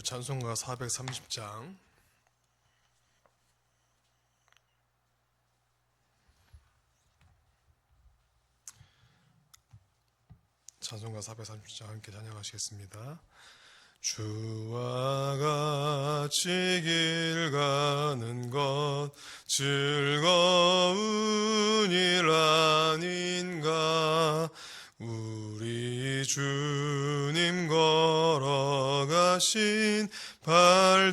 찬송가 430장 찬송가 430장 함께 찬양하시겠습니다. 주와 같이 길 가는 것 즐거운 일 아닌가 우리 주님 걸어가신 발자취를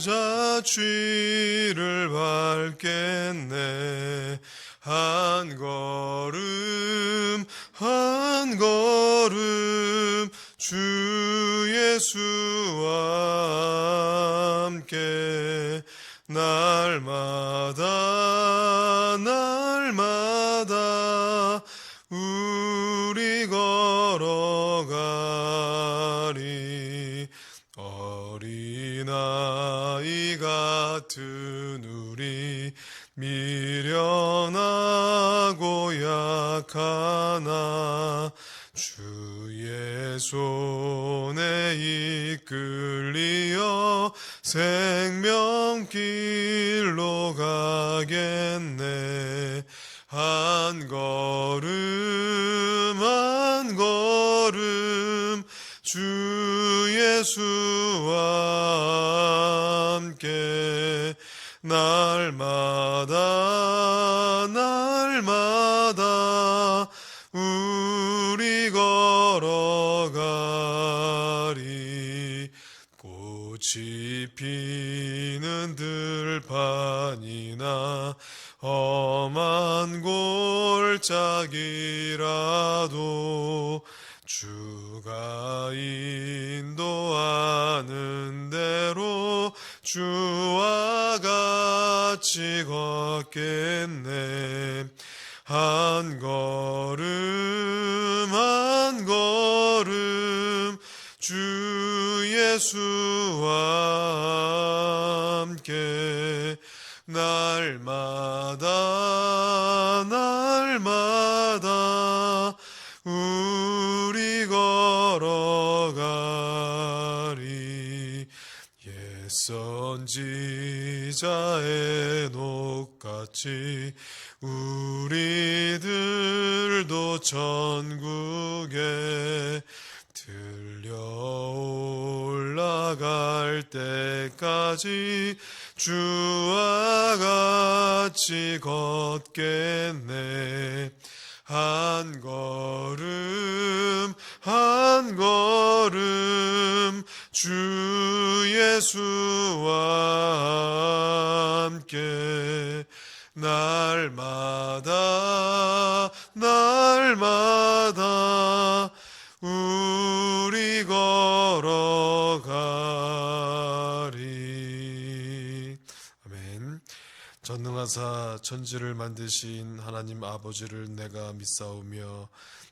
밟겠네. 한 걸음 한 걸음 주 예수와 함께 날마다 약하나 주의 손에 이끌리어 생명길로 가겠네. 한 걸음 한 걸음 주 예수와 함께 날마다 험한 골짜기라도 주가 인도하는 대로 주와 같이 걷겠네. 한 걸음 한 걸음 주 예수 선지자의 녹같이 우리들도 천국에 들려 올라갈 때까지 주와 같이 걷겠네. 한 걸음 한 걸음 주 예수와 함께 날마다 날마다 우리 걸어가리. 아멘. 전능하사 천지를 만드신 하나님 아버지를 내가 믿사오며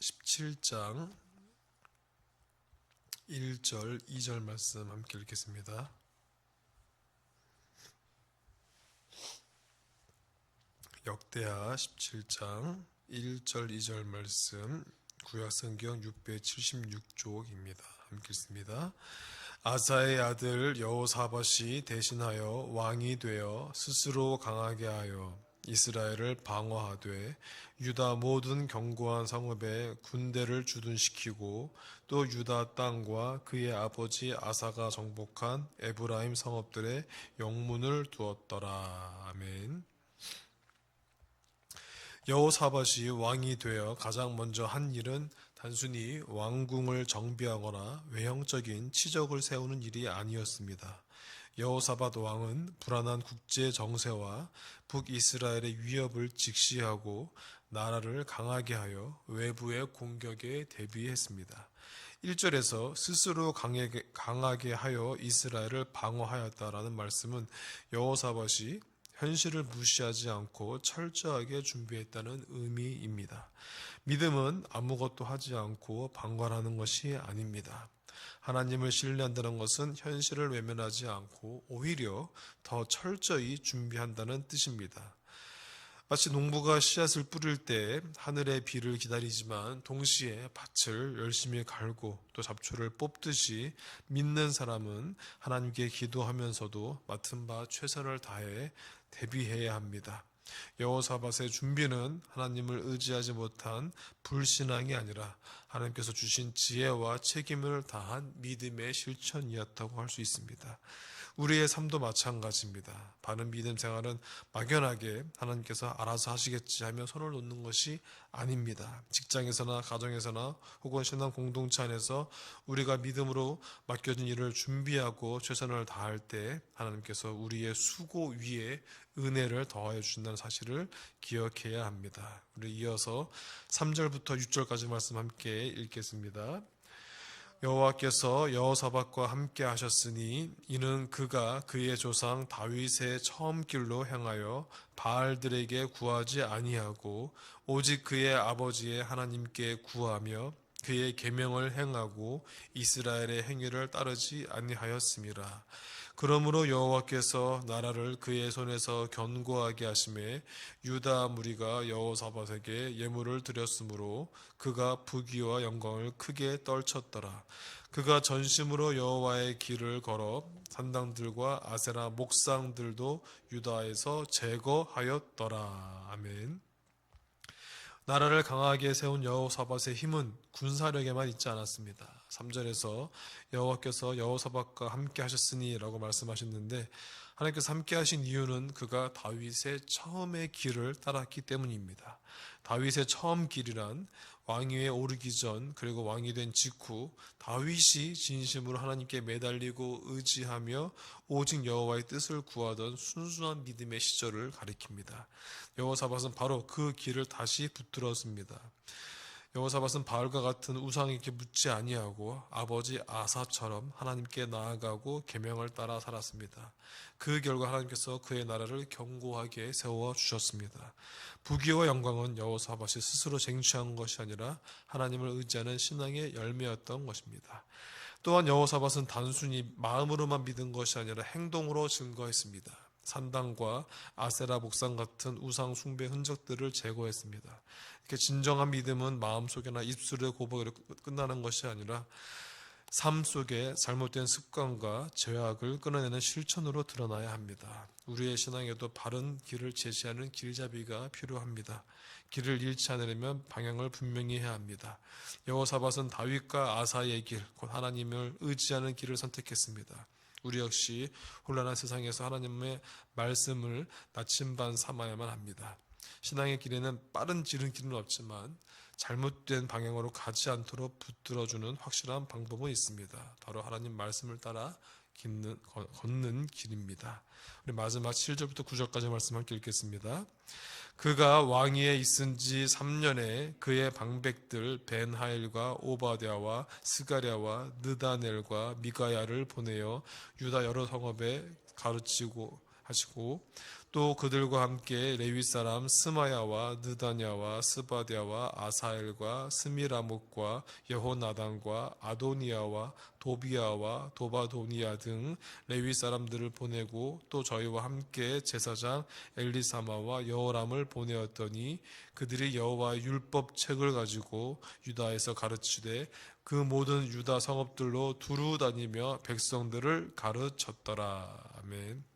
17장 1절 2절 말씀 함께 읽겠습니다. 역대하 17장 1절 2절 말씀 구약성경 676쪽입니다. 함께 읽습니다. 아사의 아들 여호사밧이 대신하여 왕이 되어 스스로 강하게 하여 이스라엘을 방어하되 유다 모든 견고한 성읍에 군대를 주둔시키고 또 유다 땅과 그의 아버지 아사가 정복한 에브라임 성읍들의 영문을 두었더라. 아멘. 여호사밧이 왕이 되어 가장 먼저 한 일은 단순히 왕궁을 정비하거나 외형적인 치적을 세우는 일이 아니었습니다. 여호사밧 왕은 불안한 국제 정세와 북이스라엘의 위협을 직시하고 나라를 강하게 하여 외부의 공격에 대비했습니다. 1절에서 스스로 강하게, 강하게 하여 이스라엘을 방어하였다라는 말씀은 여호사밧이 현실을 무시하지 않고 철저하게 준비했다는 의미입니다. 믿음은 아무것도 하지 않고 방관하는 것이 아닙니다. 하나님을 신뢰한다는 것은 현실을 외면하지 않고 오히려 더 철저히 준비한다는 뜻입니다. 마치 농부가 씨앗을 뿌릴 때 하늘의 비를 기다리지만 동시에 밭을 열심히 갈고 또 잡초를 뽑듯이 믿는 사람은 하나님께 기도하면서도 맡은 바 최선을 다해 대비해야 합니다. 여호사밧의 준비는 하나님을 의지하지 못한 불신앙이 아니라 하나님께서 주신 지혜와 책임을 다한 믿음의 실천이었다고 할 수 있습니다. 우리의 삶도 마찬가지입니다. 바른 믿음 생활은 막연하게 하나님께서 알아서 하시겠지 하며 손을 놓는 것이 아닙니다. 직장에서나 가정에서나 혹은 신앙 공동체 안에서 우리가 믿음으로 맡겨진 일을 준비하고 최선을 다할 때 하나님께서 우리의 수고 위에 은혜를 더하여 주신다는 사실을 기억해야 합니다. 우리 이어서 3절부터 6절까지 말씀 함께 읽겠습니다. 여호와께서 여호사밧과 함께 하셨으니 이는 그가 그의 조상 다윗의 처음 길로 행하여 바알들에게 구하지 아니하고 오직 그의 아버지의 하나님께 구하며 그의 계명을 행하고 이스라엘의 행위를 따르지 아니하였음이라 그러므로 여호와께서 나라를 그의 손에서 견고하게 하심에 유다 무리가 여호사밧에게 예물을 드렸으므로 그가 부귀와 영광을 크게 떨쳤더라. 그가 전심으로 여호와의 길을 걸어 산당들과 아세라 목상들도 유다에서 제거하였더라. 아멘. 나라를 강하게 세운 여호사밧의 힘은 군사력에만 있지 않았습니다. 3절에서 여호와께서 여호사밧과 함께 하셨으니라고 말씀하셨는데 하나님께서 함께 하신 이유는 그가 다윗의 처음의 길을 따랐기 때문입니다. 다윗의 처음 길이란 왕위에 오르기 전 그리고 왕이 된 직후 다윗이 진심으로 하나님께 매달리고 의지하며 오직 여호와의 뜻을 구하던 순수한 믿음의 시절을 가리킵니다. 여호사밧은 바로 그 길을 다시 붙들었습니다. 여호사밧은 바알과 같은 우상에게 묻지 아니하고 아버지 아사처럼 하나님께 나아가고 계명을 따라 살았습니다. 그 결과 하나님께서 그의 나라를 견고하게 세워 주셨습니다. 부귀와 영광은 여호사밧이 스스로 쟁취한 것이 아니라 하나님을 의지하는 신앙의 열매였던 것입니다. 또한 여호사밧은 단순히 마음으로만 믿은 것이 아니라 행동으로 증거했습니다. 산당과 아세라 목상 같은 우상 숭배 흔적들을 제거했습니다. 이렇게 진정한 믿음은 마음속이나 입술의 고백으로 끝나는 것이 아니라 삶 속에 잘못된 습관과 죄악을 끊어내는 실천으로 드러나야 합니다. 우리의 신앙에도 바른 길을 제시하는 길잡이가 필요합니다. 길을 잃지 않으려면 방향을 분명히 해야 합니다. 여호사밧은 다윗과 아사의 길, 곧 하나님을 의지하는 길을 선택했습니다. 우리 역시 혼란한 세상에서 하나님의 말씀을 나침반 삼아야만 합니다. 신앙의 길에는 빠른 지름길은 없지만 잘못된 방향으로 가지 않도록 붙들어주는 확실한 방법은 있습니다. 바로 하나님 말씀을 따라 걷는, 걷는 길입니다. 우리 마지막 7절부터 9절까지 말씀 함께 읽겠습니다. 그가 왕위에 있은 지 3년에 그의 방백들 벤하일과 오바댜와 스가랴와 느다넬과 미가야를 보내어 유다 여러 성읍에 가르치고 하시고 또 그들과 함께 레위 사람 스마야와 느다냐와 스바디아와 아사엘과 스미라목과 여호나단과 아도니아와 도비아와 도바도니아 등 레위 사람들을 보내고 또 저희와 함께 제사장 엘리사마와 여호람을 보내었더니 그들이 여호와의 율법 책을 가지고 유다에서 가르치되 그 모든 유다 성읍들로 두루 다니며 백성들을 가르쳤더라. 아멘.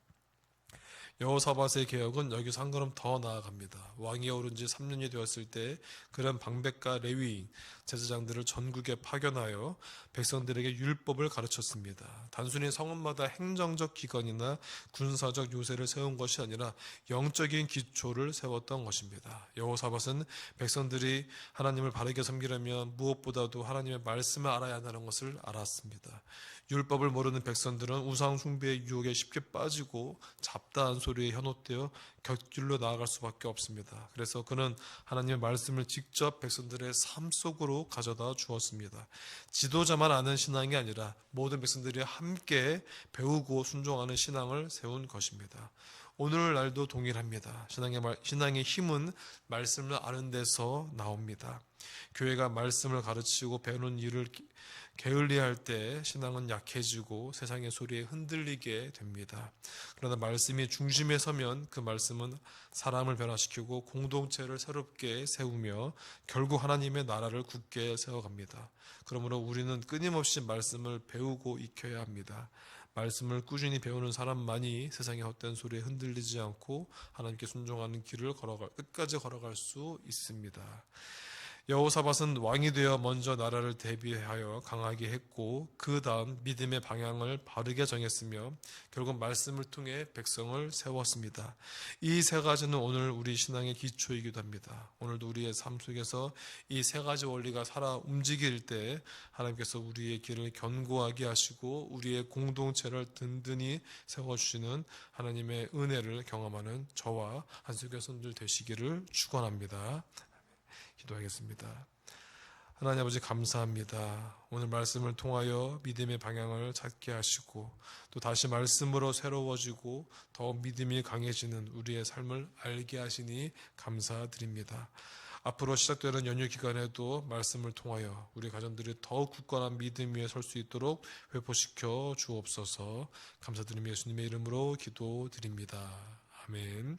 여호사밧의 개혁은 여기서 한 걸음 더 나아갑니다. 왕이 오른 지 3년이 되었을 때 그런 방백과 레위인, 제사장들을 전국에 파견하여 백성들에게 율법을 가르쳤습니다. 단순히 성읍마다 행정적 기관이나 군사적 요새를 세운 것이 아니라 영적인 기초를 세웠던 것입니다. 여호사밧은 백성들이 하나님을 바르게 섬기려면 무엇보다도 하나님의 말씀을 알아야 한다는 것을 알았습니다. 율법을 모르는 백성들은 우상 숭배의 유혹에 쉽게 빠지고 잡다한 소리에 현혹되어 곁길로 나아갈 수밖에 없습니다. 그래서 그는 하나님의 말씀을 직접 백성들의 삶 속으로 가져다 주었습니다. 지도자만 아는 신앙이 아니라 모든 백성들이 함께 배우고 순종하는 신앙을 세운 것입니다. 오늘날도 동일합니다. 신앙의, 말, 신앙의 힘은 말씀을 아는 데서 나옵니다. 교회가 말씀을 가르치고 배우는 일을 게을리할 때 신앙은 약해지고 세상의 소리에 흔들리게 됩니다. 그러나 말씀이 중심에 서면 그 말씀은 사람을 변화시키고 공동체를 새롭게 세우며 결국 하나님의 나라를 굳게 세워갑니다. 그러므로 우리는 끊임없이 말씀을 배우고 익혀야 합니다. 말씀을 꾸준히 배우는 사람만이 세상의 헛된 소리에 흔들리지 않고 하나님께 순종하는 길을 걸어갈 끝까지 걸어갈 수 있습니다. 여호사밧은 왕이 되어 먼저 나라를 대비하여 강하게 했고 그 다음 믿음의 방향을 바르게 정했으며 결국 말씀을 통해 백성을 세웠습니다. 이 세 가지는 오늘 우리 신앙의 기초이기도 합니다. 오늘도 우리의 삶 속에서 이 세 가지 원리가 살아 움직일 때 하나님께서 우리의 길을 견고하게 하시고 우리의 공동체를 든든히 세워주시는 하나님의 은혜를 경험하는 저와 한석여 선들 되시기를 축원합니다. 기도하겠습니다. 하나님 아버지 감사합니다. 오늘 말씀을 통하여 믿음의 방향을 찾게 하시고 또 다시 말씀으로 새로워지고 더 믿음이 강해지는 우리의 삶을 알게 하시니 감사드립니다. 앞으로 시작되는 연휴 기간에도 말씀을 통하여 우리 가정들이 더욱 굳건한 믿음 위에 설 수 있도록 회복시켜 주옵소서 감사드리며 예수님의 이름으로 기도드립니다. 아멘.